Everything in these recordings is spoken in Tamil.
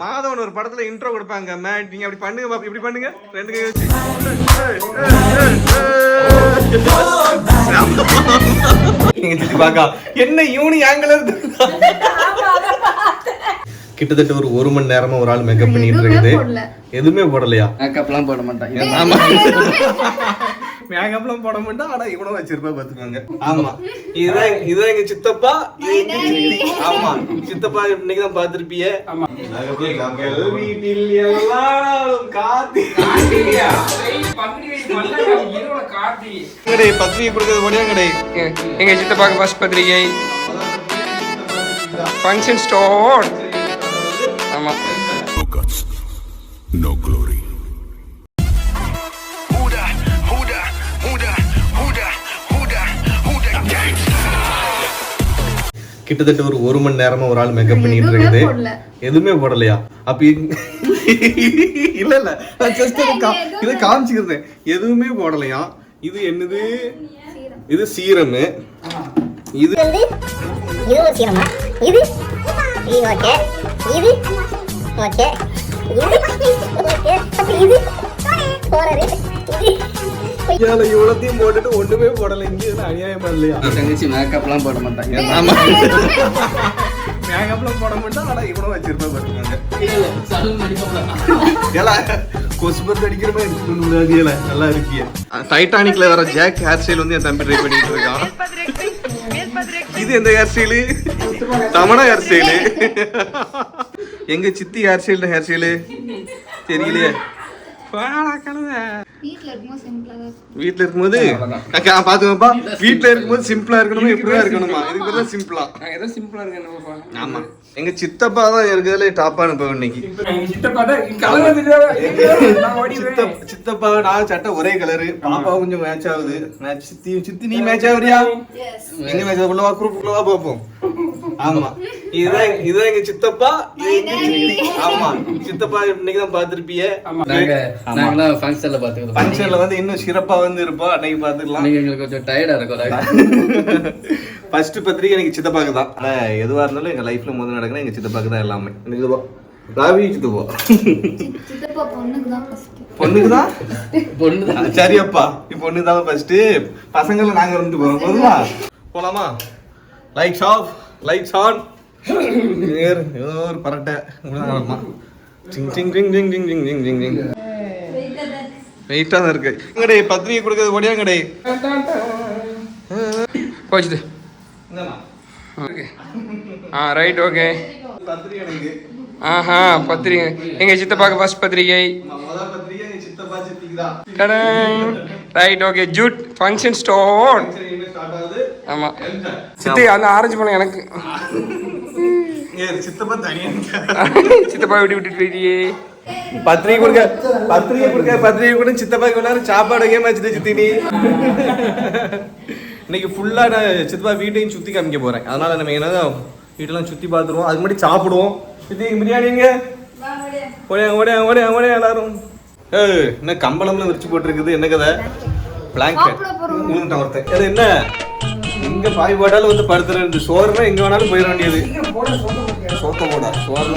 மாதவன் ஒரு படத்துல இன்ட்ரோ கொடுப்பாங்க. மேட் நீங்க அப்படி பண்ணுங்க பாப்பா. இப்படி பண்ணுங்க. ரெண்டு கை வச்சு. நீங்க பாக்கா. என்ன யூனி ஆங்கிள் கிட்டத்தட்ட ஒரு ஒரு மணி நேரமா ஒரு ஆள் மேக்கப் பண்ணிட்டு இருக்குது. எதுவுமே போடலையா? மேக்கப்லாம் போட மாட்டாங்க மேக்கப்லாம் போட மாட்டோம் ஆனா இவனும் வச்சிருப்பா பாத்துக்கோங்க. ஆமா. இதுதான் இதுதான் எங்க சித்தப்பா. ஆமா. சித்தப்பா இன்னைக்கு தான் பாத்திருப்பிய. வீட்டில் எல்லாரும் காத்தி. பத்திரிகை கொடுக்கறது கடை எங்க சித்தப்பாக்கு ஃபர்ஸ்ட் பத்திரிகை. ஃபங்க்ஷன் ஸ்டோர் ஆமா. No கிட்டத்தட்ட ஒரு ஒரு மணி நேரமா ஒரு ஆள் மேக்கப் பண்ணிட்டு இருக்குது எதுவுமே போடலையா? அப்ப இல்ல இல்ல. நான் ஜஸ்ட் இதை காமிச்சுக்கிறேன். எதுவுமே போடலையா? இது என்னது? இது சீரமு. இது வந்து இது ஒரு சீரமா? இது? இது ஓகே. இது? ஓகே. இது? ஓகே. அப்ப இது? போறது இது? இவ்வளத்தையும் போட்டுட்டு ஒண்ணுமே போடல. இங்க அநியாயமா இல்லையா? தங்கச்சி மேக்கப்லாம் போட மாட்டாங்க ஆமா மேக்கப்லாம் போட மாட்டோம் ஆனா இவனும் வச்சிருப்பா பந்து அடிக்கிற மாதிரி நல்லா இருக்கிய. டைட்டானிக்ல வர ஜாக் ஹேர் ஸ்டைல் வந்து என் தம்பி ட்ரை பண்ணிட்டு இருக்கான். இது எந்த hair style Tamannaah hair style எங்க சித்தி ஹேர் ஸ்டைல் ஹேர் ஸ்டைலு தெரியலையே. வீட்ல இருக்கும்போது சிம்பிளா தான் வீட்ல இருக்கும்போது அக்கா பாத்துக்கப்பா வீட்ல இருக்கும்போது சிம்பிளா இருக்கணுமா? இப்படிதான் இருக்கணுமா? இதுக்கு பேர் தான் சிம்பிளா ஏதோ சிம்பிளா என்னப்பா ஆமா. எங்க சித்தப்பா தான் இருக்கிறதுல டாப்பான இப்போ இன்னைக்கு. சித்தப்பா நான் சட்டை ஒரே கலரு. பாப்பா கொஞ்சம் மேட்ச் ஆகுது. மேட்ச் சித்தி சித்தி நீ மேட்ச் ஆகுறியா? எங்க மேட்ச் ஆகுது? உள்ளவா குரூப் உள்ளவா பாப்போம். ஆமா. இதுதான் எங்க- இதுதான் எங்க சித்தப்பா ஆமா. சித்தப்பா இன்னைக்கு தான் பாத்திருப்பிய நாங்க நாங்களாம் ஃபங்க்ஷன்ல பாத்துக்கிறோம் ஃபங்க்ஷன்ல வந்து இன்னும் சிறப்பா வந்து இருப்போம் அன்னைக்கு பாத்துக்கலாம் நீங்க எங்களுக்கு கொஞ்சம் டயர்டா இருக்கும் ஃபர்ஸ்ட் பத்திரிக்கை எனக்கு சித்தப்பாக்கு தான். ஆனா எதுவா இருந்தாலும் எங்க லைஃப்ல முதல்ல நடக்குது எங்க சித்தப்பாக்கு தான் எல்லாமே. எனக்கு இதுவா? ராவி சித்தப்பா. சித்தப்பா பொண்ணுக்கு தான் ஃபர்ஸ்ட் பொண்ணுக்கு தான்? பொண்ணு சரி அப்பா. இப்போ பொண்ணு தான் ஃபர்ஸ்ட் பசங்களை நாங்க இருந்து போறோம். போதுமா? போலாமா? லைட்ஸ் ஆஃப் லைட்ஸ் ஆன் ஏர் ஒரு பரட்டை. நடக்குமா டிங் டிங் டிங் டிங் டிங் டிங் டிங் டிங் டிங் வெயிட்டா தான் இருக்கு. எங்கடே பத்திரிக்கை கொடுக்கறது ஓடியா எங்கடே போச்சுது. ஓகே. ஆ ரைட் ஓகே ஆஹா பத்திரிகை எங்க சித்தப்பாக்கு ஃபர்ஸ்ட் பத்திரிகை ரைட் ஓகே ஜூட் ஃபங்க்ஷன் ஸ்டோர் ஆமா. சித்தி அந்த ஆரஞ்சு பழம் எனக்கு. ஏ சித்தப்பா தனியா சித்தப்பா விட்டு விட்டுட்டு போயிட்டியே. பத்திரிகை கொடுக்க பத்திரிகை கொடுக்க பத்திரிகை கூட சித்தப்பா கொண்டாரு சாப்பாடு கேம் வச்சுட்டு சித்தி நீ. இன்னைக்கு ஃபுல்லா நான் சித்தப்பா வீட்டையும் சுத்தி காமிக்க போறேன். அதனால நம்ம என்னது வீட்டெல்லாம் சுத்தி பார்த்துருவோம். அதுக்கு முன்னாடி சாப்பிடுவோம். சித்தி பிரியாணிங்க ஓடியா ஓடியா ஓடியா ஓடியா எல்லாரும். ஏய் என்ன கம்பளம்ல விரிச்சு போட்டிருக்குது? என்ன கதை? பிளாங்கெட் ஒருத்தன். அது என்ன? எங்க பாய் போட்டாலும் வந்து படுத்துற இந்த சோறுனா எங்க வேணாலும் போயிட வேண்டியது. சோத்த போடா சோறு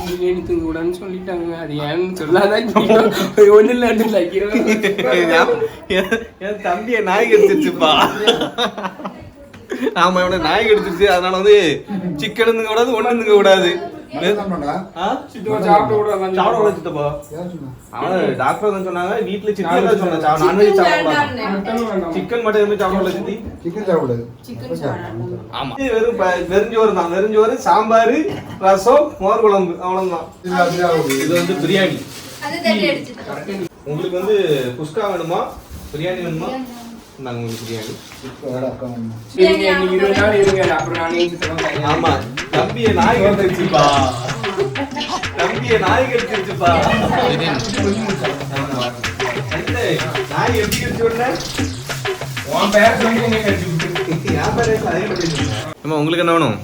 பிரியாணி தூங்க கூடாதுன்னு சொல்லிட்டாங்க. அது ஏன்னு சொல்லாதான் ஒண்ணு இல்ல ரெண்டு என் தம்பிய நாய் கடிச்சிருச்சுப்பா. ஆமா இவனை நாய் கடிச்சிருச்சு. அதனால வந்து சிக்கன் கூடாது ஒண்ணு கூடாது ஆ? சாப்பிட கூடாது சாப்பிட கூடாது சித்தப்பா. அவன் டாக்டர் சொன்னாங்க வீட்டுல சிக்கன் சொன்னாங்க. நான்வெஜ் சாப்பிட கூடாது சிக்கன் மட்டும் எதுவுமே சாப்பிட கூடாது சித்தி. சிக்கன் சாப்பிடாது ஆமா. இது வெறும் வெறுஞ்சோறு தான். வெறுஞ்சோறு சாம்பார் ரசம் மோர் குழம்பு. அவ்வளவுதான். இது வந்து பிரியாணி. அது தட்டி அடிச்சுட்டு உங்களுக்கு வந்து குஸ்கா வேணுமா? பிரியாணி வேணுமா? நாங்க உங்களுக்கு பிரியாணி. ஆமா தம்பிய நாய் வந்துருச்சுப்பா தம்பிய நாய் கடிச்சிருச்சுப்பா. நாய் எப்படி உங்களுக்கு என்ன வேணும்?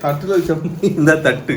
தட்டுல தட்டு.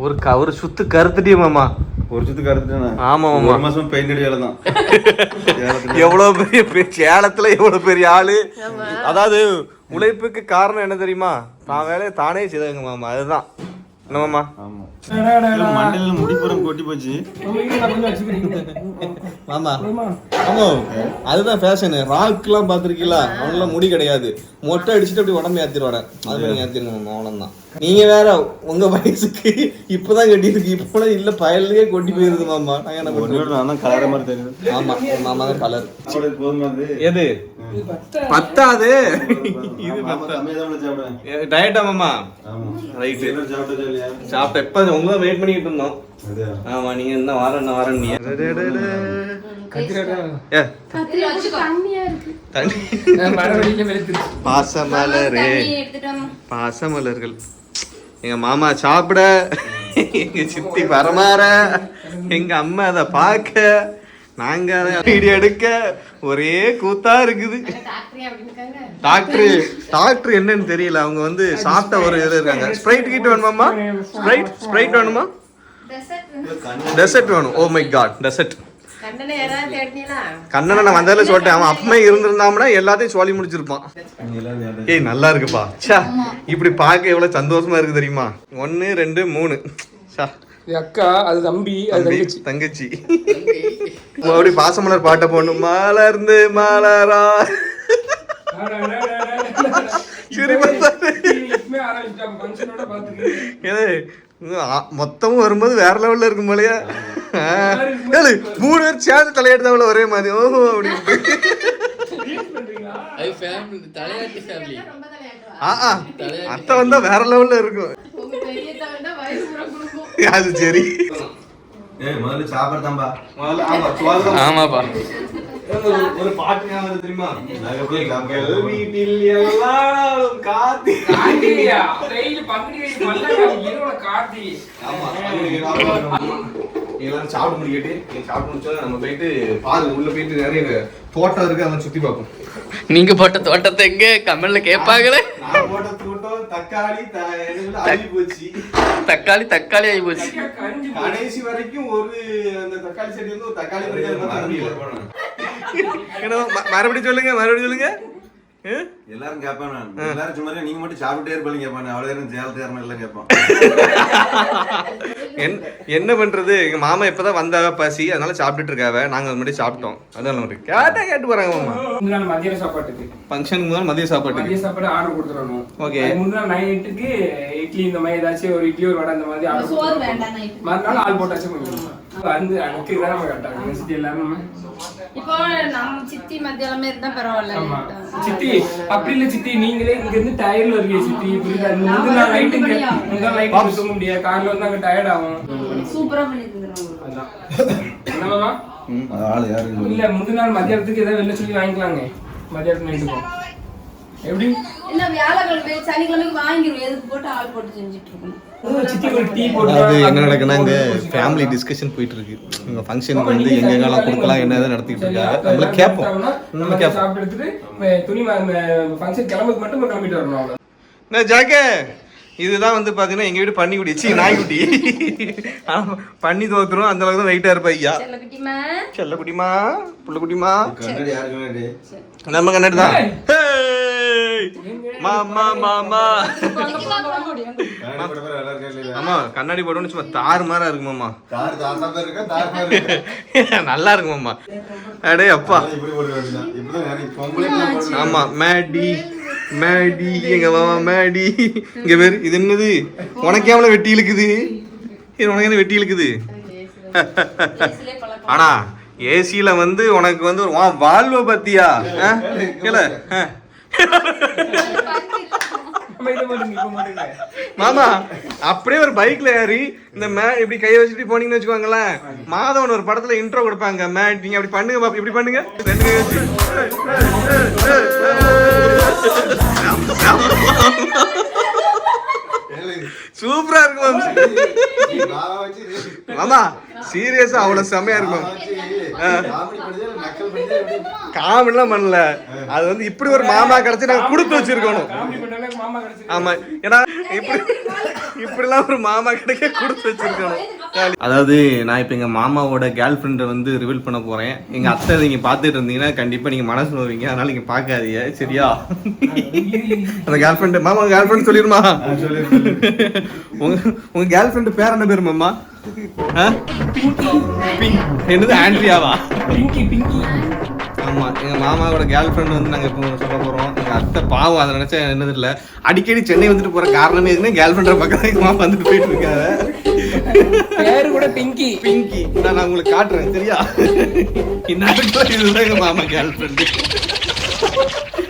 ஒரே ஒரு சுத்து கருத்துட்டியே மாமா. ஒரு சுத்துக்கு அறுத்துட்டேன் ஆமா மாமா. ஒரு மாசம் பெயிண்ட் அடி வேலை தான் எவ்வளவு பெரிய பெரிய சேலத்துல எவ்வளவு பெரிய ஆளு? அதாவது உழைப்புக்கு காரணம் என்ன தெரியுமா? தான் வேலையை தானே செய்தாங்க மாமா. அதுதான். என்ன மாமா? ஆமா. மண்டையில முடிப்புறம் கொட்டி போச்சு. ஆமா அதுதான் ஃபேஷனு ராக்லாம் பார்த்துருக்கீங்களா? அவங்களாம் முடி கிடையாது. மொட்டை அடிச்சுட்டு அப்படி உடம்பு ஏத்திடுவாங்க அது மாதிரி ஏத்திருங்க மாமா அவ்வளோதான் நீங்க வேற உங்க வயசுக்கு இப்பதான் கட்டியிருக்கு. இப்போ இல்ல பயல்லையே கொட்டி போயிருது மாமா. நான் என்ன கலர மாதிரி ஆமா மாமா தான் கலர் எது? பத்தாது. இது டயட்டா மாமா ஆமா. ரைட்டு சிலர் சாப்பிட்டதே இல்லையா? சாப்பிட்ட எப்ப உங்க வெயிட் பண்ணிட்டு இருந்தோம். ஆமா நீங்க என்ன வாரம் என்ன வாரம் நீ பாசமலரே. பாசமலர்கள். எங்க மாமா சாப்பிட எங்க சித்தி வரமாற எங்க அம்மா அதை பார்க்க. நாங்க வீடியோ எடுக்க ஒரே கூத்தா இருக்குது. டாக்டர் டாக்டர் என்னன்னு தெரியல. அவங்க வந்து சாப்பிட்ட ஒரு இது இருக்காங்க. ஸ்ப்ரைட் கிட்ட வேணுமாம்மா? ஸ்ப்ரைட் ஸ்ப்ரைட் வேணுமா? டெசர்ட் வேணும். ஓ மை காட் டெசர்ட் கண்ணனை நான் வந்ததுல சொல்லிட்டேன். அவன் அப்பமே இருந்திருந்தாம்னா எல்லாத்தையும் சொல்லி முடிச்சிருப்பான். ஏய் நல்லா இருக்குப்பா. ச்சா இப்படி பார்க்க எவ்வளவு சந்தோஷமா இருக்கு தெரியுமா? ஒன்னு ரெண்டு மூணு. இது அக்கா அது தம்பி அது தங்கச்சி. தங்கச்சி. அப்படி பாசமலர் பாட்டை போடணும். மலர்ந்து மலரா. மொத்தமும் வரும்போது வேற லெவல்ல இருக்கும் போலயா. மூணு பேர் சேர்ந்து தலையெடுத்தவள ஒரே மாதிரி. ஓஹோ அப்படின்ட்டு அத்தை வந்தா வேற லெவல்ல இருக்கும். அது சரி. ஏய் முதல்ல சாப்பிடுதாம்பா ஆமாப்பா. ஒரு பாட்டு ஞாபகம் வருது தெரியுமா? நாங்க போய் காமிக்க வீட்டில் எல்லாரும் காத்தி. கார்த்திகையா டெய்லி பங்குனி வந்தாங்க இரவுல கார்த்திகை ஆமா எல்லாரும் சாப்பிட முடிக்கிட்டு. நீங்க சாப்பிட முடிச்சோம் நம்ம போயிட்டு பாரு உள்ள போயிட்டு நிறைய தோட்டம் இருக்கு அதெல்லாம் சுத்தி பார்ப்போம். நீங்க போட்ட தோட்டத்தை எங்க? கமெண்ட்ல கேட்பாங்களே நான் போட்ட தக்காளி தக்காளி தக்காளி ஆகி போச்சு. கடைசி வரைக்கும் ஒரு அந்த தக்காளி செடி வந்து ஒரு தக்காளி மறுபடியும் சொல்லுங்க மறுபடியும் சொல்லுங்க? எல்லாரும் கேட்பான் நான். எல்லாரும் சும்மா நீங்க மட்டும் சாப்பிட்டே இருப்பீங்க. கேட்பான் அவ்வளவு நேரம் சேலத்து யாரும் எல்லாம் கேட்பான் என்- என்ன பண்றது? எங்க மாமா இப்பதான் வந்தாவ பசி. அதனால சாப்பிட்டுட்டு இருக்காவ. நாங்க முன்னாடி சாப்பிட்டோம். அதனால மட்டும் கேட்டா கேட்டு போறாங்க மாமா. முந்தின நாள் மதியான சாப்பாட்டுக்கு ஃபங்க்ஷனுக்கு முதல் மதிய சாப்பாட்டுக்கு. மதிய சாப்பாடு ஆர்டர் கொடுத்துடணும். அது முந்தின நாள் நைட்டுக்கு இட்லி இந்த மாதிரி ஏதாச்சும் ஒரு இட்லி ஒரு வடை இந்த மாதிரி ஆர்டர் மறுநாள் ஆள் போட்டாச்சும் வந்து அதுக்கு தான் நம்ம கரெக்டாக சிட்டி எல்லாரும் இப்போ நம்ம சித்தி மத்தியானமே இருந்தா பரவாயில்ல. ஆமா. சித்தி அப்படி இல்ல சித்தி நீங்களே இங்க இருந்து டயர்ல இருக்கீங்க சித்தி புரியுதா? நைட்டு தூங்க முடியாது. காலைல வந்து அங்க டயர்ட் ஆகும். சூப்பரா பண்ணி அதான். இல்ல முந்தின நாள் மத்தியானத்துக்கு ஏதாவது வெளில சொல்லி வாங்கிக்கலாங்க. மத்தியானத்துக்கு நைட்டுக்கும் எப்படி? இல்ல வியாழக்கிழமை சனிக்கிழமைக்கு வாங்கிடுவோம். எதுக்கு போட்டு ஆள் போட்டு செஞ்சுட்டு இருக்கணும்? அதாவது என்ன நடக்குன்னா இங்க ஃபேமிலி டிஸ்கஷன் போயிட்டு இருக்கு உங்க ஃபங்க்ஷனுக்கு வந்து எங்க எங்கெல்லாம் கொடுக்கலாம் என்ன நடத்திட்டு இருக்காங்க நம்மள கேட்போம். நம்ம கேட்போம். சாப்பிட்டு எடுத்துட்டு மே- துணி ஃபங்க்ஷன் கிளம்புக்கு மட்டும் கிளம்பிட்டு வரணும் அவ்வளவு என்ன ஜாக்கே இதுதான் வந்து பாத்தீங்கன்னா எங்க வீடு பன்னிக்குடி சி நாய்க்குட்டி. ஆனா பண்ணி தோத்துரும் அந்த அளவுக்கு தான் வெயிட்டா இருப்பா ஐயா. செல்லக்குட்டிமா செல்லக்குட்டிமா புள்ளக்குட்டிமா நம்ம கண்ணாடி தான் மாமா மாமா. ஆமா கண்ணாடி போட்டோன்னு சும்மா இருக்கு மாமா. தார் பேர் இருக்கா? இருக்கா? நல்லா இருக்கு மாமா. அடே அப்பா. ஆமா மேடி. மேடி. எங்க மாமா மேடி. இங்க பேரு இது என்னது? உனக்கு எவ்வளவு வெட்டி இழுக்குது? இது உனக்கு என்ன வெட்டி இழுக்குது? ஆனா ஏசியில் வந்து உனக்கு வந்து ஒரு வா- வாழ்வை பத்தியா? ஆ? கேளு. மாமா அப்படியே ஒரு பைக்ல ஏறி இந்த மே இப்படி கையை வச்சுட்டு போனீங்கன்னு வச்சுக்கோங்களேன். மாதவன் ஒரு படத்துல இன்ட்ரோ கொடுப்பாங்க. மே நீங்க அப்படி பண்ணுங்க பாப்பா, இப்படி பண்ணுங்க. ரெண்டு. கை வச்சு சூப்பரா இருக்கும் மாமா. சீரியஸா அவ்வளவு செமையா இருக்கும். காமெடிலாம் பண்ணல. அது வந்து இப்படி ஒரு மாமா கிடைச்சு நாங்க கொடுத்து வச்சிருக்கணும். ஆமா. ஏன்னா இப்படி இப்படிலாம் ஒரு மாமா கிடைக்க கொடுத்து வச்சிருக்கணும். அதாவது நான் இப்ப எங்க மாமாவோட கேர்ள் ஃப்ரெண்டை வந்து ரிவீல் பண்ண போறேன். எங்க அத்தை நீங்க பாத்துட்டு இருந்தீங்கன்னா கண்டிப்பா நீங்க மனசு வருவீங்க அதனால நீங்க பார்க்காதீங்க. சரியா? அந்த கேர்ள் ஃப்ரெண்டு மாமா கேர்ள் ஃப்ரெண்ட் சொல்லிடுமா உங்க உங்க கேர்ள் ஃப்ரெண்டு பேர் என்ன பேர் மாமா? என்னது ஆண்ட்ரியாவா? பிங்கி பிங்கி. ஆமா எங்க மாமாவோட கேர்ள் ஃப்ரெண்ட் வந்து நாங்க இப்போ சொல்ல போறோம் எங்க அத்தை பாவம் அதை நினைச்சா என்னது இல்ல அடிக்கடி சென்னை வந்துட்டு போற காரணமே எதுனா கேர்ள் ஃப்ரெண்டை பக்கம் எங்க மாமா வந்துட்டு போயிட்டு இருக்காங்க பேரு கூட பிங்கி. பிங்கி. நான் நான் உங்களுக்கு காட்டுறேன் சரியா? இந்நேரத்துல இதுதான் எங்க மாமா கேர்ள் ஃப்ரெண்டு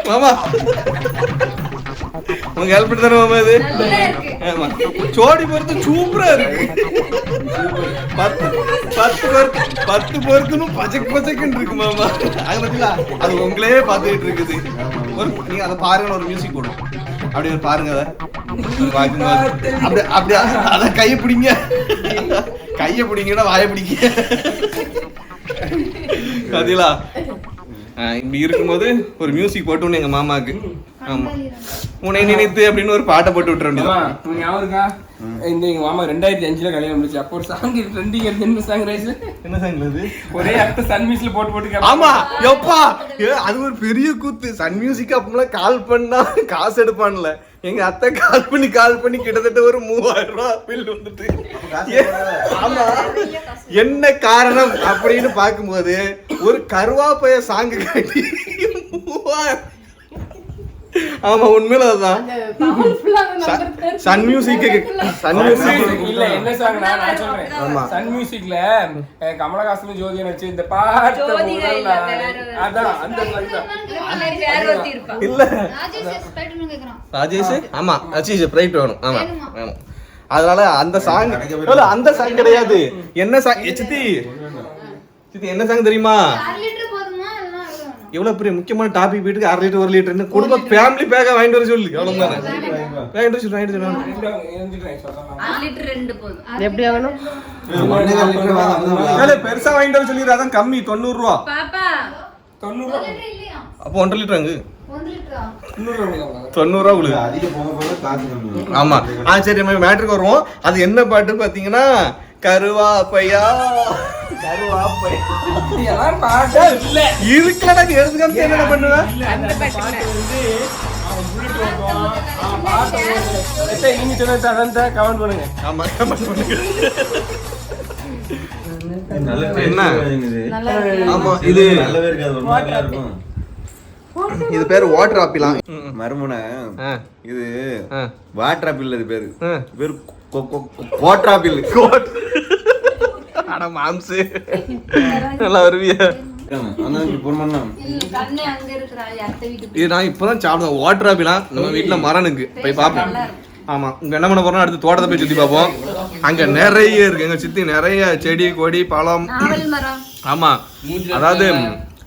மாமா. உங்க ஹெல்ப் பண்ணி தருவோம் மாமா இது? ஆமா. ஜோடி பொறுத்து சூப்பரா இருக்கு. பத்து பத்து பொறுத்து பத்து பொறுத்துன்னு பச்சைக்கு பச்சக்குன்னு இருக்கு மாமா. அது பத்தியா அது உங்களே பார்த்துக்கிட்டு இருக்குது. ஒரு நீங்க அதை பாருங்க ஒரு மியூசிக் போடும். அப்படியே பாருங்க அதை. அப்படி அப்படி அதை கையை பிடிங்க. கையை பிடிங்கன்னா வாயை பிடிங்க. பாத்தீங்களா? இப்படி இருக்கும்போது ஒரு மியூசிக் போட்டோன்னு எங்க மாமாக்கு ஆமா. உன்னை நினைத்து அப்படின்னு ஒரு பாட்டை போட்டு விட்டுற ஞாபகம் இருக்கா? இந்த எங்க மாமா ரெண்டாயிரத்தி அஞ்சுல கல்யாணம் முடிச்சு அப்போ ஒரு சாங் ட்ரெண்டிங் என்ன சாங் ரைஸ் என்ன சாங் இது? ஒரே அடுத்த சன்மீஸ்ல போட்டு போட்டு கேட்பாங்க. ஆமா எப்பா? ஏ, அது ஒரு பெரிய கூத்து. சன் மியூசிக் அப்பமெல்லாம் கால் பண்ணா காசு எடுப்பான்ல. எங்க அத்தை கால் பண்ணி கால் பண்ணி கிட்டத்தட்ட ஒரு மூவாயிரம் ரூபாய் பில் வந்துட்டு. ஏ, ஆமா. என்ன காரணம் அப்படின்னு பார்க்கும்போது ஒரு கருவாப்பைய சாங்கு காட்டி மூவாயிரம் ஆமா உண்மையில அதுதான் சன் மியூசிக் சன் மியூசிக் இல்ல என்ன சாங் நான் சொல்றேன்? ஆமா. சன் மியூசிக்ல கமலஹாசன் ஜோதியா நடிச்சு இந்த பாட்டு அதான் அந்த இல்ல. ராஜேஷ் ஆமா. ராஜேஷ் பிரைட் வேணும். ஆமா வேணும்? அதனால அந்த சாங் அந்த சாங் கிடையாது. என்ன சாங் சித்தி. சித்தி என்ன சாங் தெரியுமா? எவ்வளவு பெரிய முக்கியமான டாபிக் வீட்டுக்கு அரை லிட்டர் ஒரு லிட்டர்னு குடும்ப ஃபேமிலி பேக்கா வாங்கிட்டு வர சொல்லு. எவ்வளவு தானே வாங்கிட்டு வர சொல்லு வாங்கிட்டு வர சொல்லு. ரெண்டு எரிஞ்சுக்கிறேன் சொல்லலாம். அரை லிட்டர் ரெண்டு போதும். எப்படி ஆகணும்? பெருசா வாங்கிட்டு வர சொல்லிடு அதான் கம்மி தொண்ணூறு ரூபா பாப்பா தொண்ணூறு ரூபா. அப்போ ஒன்றரை லிட்டர் அங்கு தொண்ணூறு ரூபா கொடுங்க. தொண்ணூறு ரூபா உங்களுக்கு அதிக போக போக காசு கம்மி ஆமா. ஆ சரி நம்ம மேட்ருக்கு வருவோம். அது என்ன பாட்டு பாத்தீங்கன்னா கருவாப்பையா. இருக்குல்ல நான் எடுத்துக்காம என்ன பண்ணுவேன் நீங்க சொன்னது அதான் பண்ணுங்க. ஆமா கமெண்ட் பண்ணுங்க நல்ல என்ன? ஆமா இது நல்லவே இருக்காது இது பேர் வாட்டர் ஆப்பிலாம் மறுமுனை. இது ஆ. வாட்டர் ஆப்பிள் இது பேரு ஆ. பேரு கோட்டர் ஆப்பிள் கோட் அட மாம்சு. நல்லா வருவியா. நான் இப்பதான் சாப்பிடுவேன். வாட்டர் ஆப்பிலாம் நம்ம வீட்டுல மரனுக்கு. போய் பார்ப்போம். ஆமா. இங்க என்ன பண்ண போறோம் அடுத்து தோட்டத்தை போய் சுத்தி பார்ப்போம். அங்க நிறைய இருக்கு. எங்க சுத்தி நிறைய செடி கொடி பழம். மரம். ஆமா. அதாவது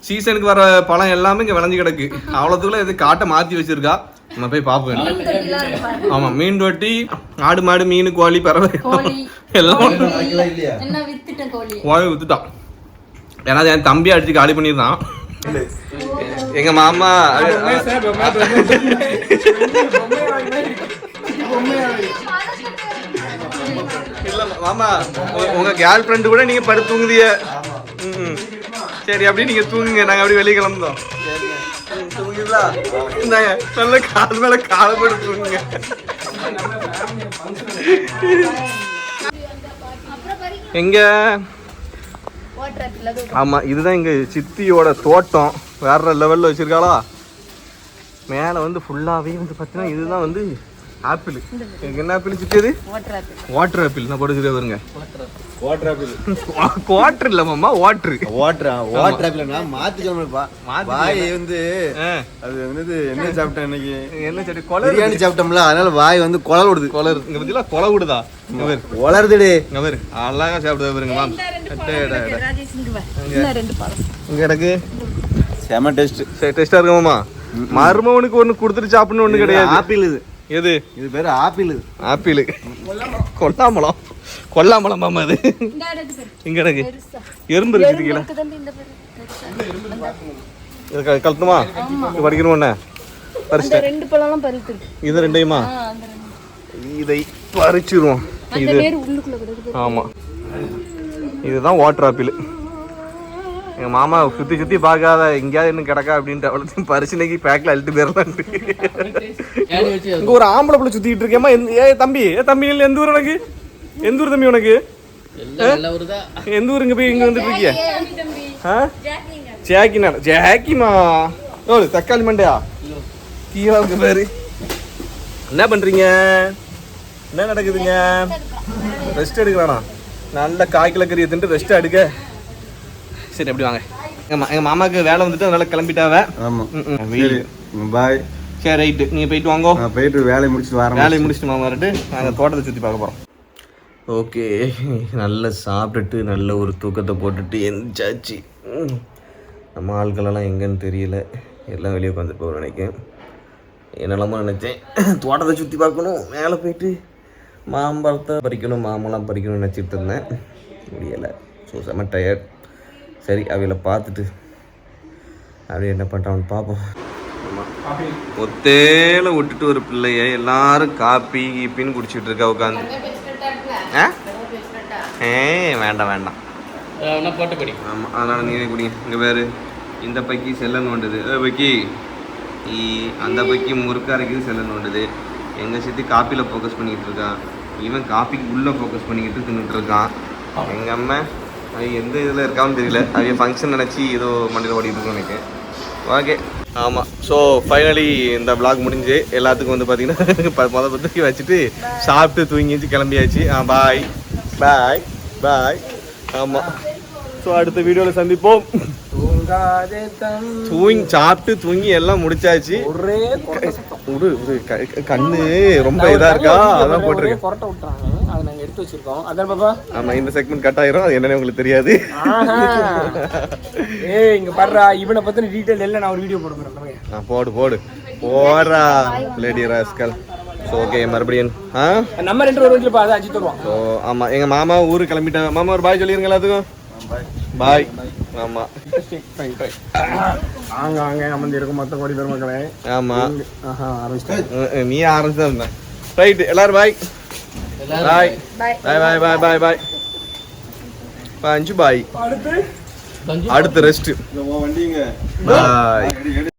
சீசனுக்கு வர பழம் எல்லாமே இங்க விளைஞ்சு கிடக்கு. அவ்வளவுக்குள்ள இது காட்டை மாத்தி வச்சிருக்கா. நம்ம போய் பார்ப்போம். ஆமா மீன் தொட்டி ஆடு மாடு மீன் கோழி பறவை கோழி. எல்லாம் கோழி. கோழி? வித்துட்டான் ஏன்னா அது என் தம்பி அடிச்சு காலி பண்ணிருந்தான் எங்க மாமா மாமா உங்க கேர்ள் ஃப்ரெண்டு கூட நீங்க படுத்து தூங்குதிய. ம். சரி அப்படியே நீங்க தூங்குங்க. நாங்க அப்படியே வெளியே கிளம்புதோம் தூங்குங்களா நல்ல கால் மேல காலை போட்டு எங்க? ஆமா இதுதான் எங்க சித்தியோட தோட்டம். வேற லெவல்ல வச்சிருக்காளா? மேலே வந்து ஃபுல்லாகவே வந்து பாத்தீங்கன்னா இதுதான் வந்து ஆப்பிள். எனக்கு என்ன ஆப்பிள் சித்தியது? வாட்டர் ஆப்பிள் நான் போட்டு வச்சிருக்கேன் பாருங்க. வாட்டர் ஆப்பிள் குவாட்டர் இல்ல மாமா வாட்டர் வாட்டர் வாட்டர் ஆப்பிள் நான் மாத்தி மாத்தி வாய் வந்து அது வந்து என்ன சாப்பிட்டேன் இன்னைக்கு? என்ன சரி கொலை பிரியாணி சாப்பிட்டோம்ல அதனால வாய் வந்து குழல் விடுது. கொலர் இங்க பத்தில கொலை விடுதா இங்க பாரு. வளருதுடே இங்க பாரு. அழகா சாப்பிடுது பாருங்க மாம். இங்க எனக்கு செம டேஸ்ட் டேஸ்டா இருக்கு மாமா? மருமவனுக்கு ஒண்ணு கொடுத்துட்டு சாப்பிடணும் ஒண்ணு கிடையாது. ஆப்பிள் இது. எது? இது பேரு ஆப்பிள். இது ஆப்பிள். கொல்லாமலம். கொல்லாமலம் மாமா இது இங்க எனக்கு எறும்பு இருக்குது கீழே. இருக்கு தம்பி இந்த பேரு இது க- கழட்டணுமா? இது படிக்கணும் என்ன? அந்த பறிச்சிட்டேன் ரெண்டு பழம்லாம் பறித்து இருக்கு. இது ரெண்டையுமா? இதை பறிச்சிருவோம். இது. ஆமா. இதுதான் வாட்டர் ஆப்பிள். எங்க மாமா சுத்தி சுத்தி பார்க்காத எங்கேயாவது இன்னும் கிடக்கா அப்படின்ட்டு அவ்வளோத்தையும் பரிசனைக்கு பேக்கில் அழுட்டு போயிடலான்ட்டு இங்க ஒரு ஆம்பளை பிள்ளை சுத்திட்டு இருக்கேம்மா. ஏய் தம்பி ஏ தம்பி இல்ல எந்த ஊர் உனக்கு? எந்த ஊர் தம்பி உனக்கு? எந்த ஊர் இங்க போய் இங்க வந்துட்டு இருக்கிய? ஆ? ஜாக்கினா ஜாக்கிமா ஓ தக்காளி மண்டையா? கீழே இருக்கு பேரு. என்ன பண்றீங்க? என்ன நடக்குதுங்க? ரெஸ்ட் எடுக்கலாம்ண்ணா நல்ல காய் கிழக்கறியை தின்ட்டு ரெஸ்ட் எடுக்க. சரி அப்படி வாங்க. எங்க மா- எங்க மாமாக்கு வேலை வந்துட்டு அதனால கிளம்பிட்டாவ. ஆமா. ம், ம். சரி பாய் சரி ரைட்டு நீங்க போயிட்டு வாங்கோ. போயிட்டு வேலையை முடிச்சுட்டு வரேன் வேலையை முடிச்சுட்டு மாமா வரட்டு. நாங்கள் தோட்டத்தை சுற்றி பார்க்க போகிறோம் ஓகே. நல்லா சாப்பிட்டுட்டு நல்ல ஒரு தூக்கத்தை போட்டுட்டு எந்திரிச்சாச்சு. நம்ம ஆட்களெல்லாம் எங்கன்னு தெரியல. எல்லாம் வெளியே உட்காந்து போக நினைக்கிறேன். என்னெல்லாமோ நினச்சேன். தோட்டத்தை சுற்றி பார்க்கணும் மேலே போயிட்டு மாம்பழத்தை பறிக்கணும் மாம்பழம் பறிக்கணும்னு நினச்சிட்டு இருந்தேன். முடியலை. ஸோ செம்ம டயர்ட் சரி அவைகளை பார்த்துட்டு அப்படியே என்ன பண்ணுறான்னு பார்ப்போம். ஒத்தேல விட்டுட்டு ஒரு பிள்ளைய எல்லாரும் காப்பி கீப்பின்னு குடிச்சிட்டு இருக்கா உட்காந்து ஆ ஏ வேண்டாம் வேண்டாம். வேணா போட்டு படி ஆமாம் அதனால் நீனே குடி. இங்கே வேறு இந்த பைக்கு செல்லன் வந்தது ஏ பைக்கி. அந்த பைக்கு முறுக்கு அரைக்குது செல்லன் வந்தது எங்கள் சித்தி காப்பியில் ஃபோக்கஸ் பண்ணிக்கிட்டு இருக்கான் இவன் காப்பிக்கு உள்ளே ஃபோக்கஸ் பண்ணிக்கிட்டு தின்னுட்டு இருக்கான். எங்கள் அம்மா? அது எந்த இதில் இருக்கான்னு தெரியல. அவங்க ஃபங்க்ஷன் நினச்சி ஏதோ மண்டியில் ஓடிட்டு இருக்கோம் எனக்கு ஓகே ஆமாம் ஸோ ஃபைனலி இந்த vlog முடிஞ்சு எல்லாத்துக்கும் வந்து பார்த்தீங்கன்னா ப- மொத பத்திரிக்கை வச்சுட்டு சாப்பிட்டு தூங்கிச்சு கிளம்பியாச்சு. ஆ பாய் பாய் பாய் ஆமாம் ஸோ அடுத்த வீடியோவில் சந்திப்போம். தூங்கி சாப்பிட்டு தூங்கி எல்லாம் முடிச்சாச்சு. ஒரே கண்ணு ரொம்ப இதா இருக்கா? அதான் போட்டிருக்கேன் அதை நாங்க எடுத்து வச்சிருக்கோம். அதான் பாப்பா? ஆமா இந்த செக்மெண்ட் கட் ஆயிரும். அது என்னன்னு உங்களுக்கு தெரியாது. ஏய் இங்க பாடுறா இவனை பத்தின டீடைல் எல்லாம் நான் ஒரு வீடியோ போட பாருங்க. ஆ போடு போடு. போடா லேடி ராஸ்கல் ஓகே மறுபடியும் ஆ? நம்ம ரெண்டு ஒரு வீட்டுல பாது அஜித் வருவான் ஸோ ஆமா எங்க மாமா ஊருக்கு கிளம்பிட்டாங்க. மாமா ஒரு பாய் சொல்லிருங்க எல்லாத்துக்கும் பாய் ஆமா. ஆங்க ஆங்க அமர்ந்து இருக்கும் மொத்த கோடி பெருமக்களே. ஆமா. நீ ஆரம்பிச்சு தான் ரைட் எல்லாரும் பாய் பாய் பாய் பாய் பாய் பாய் பாய் அஞ்சு பாய் அடுத்து அடுத்த ரெஸ்ட் வண்டிங்க பாய்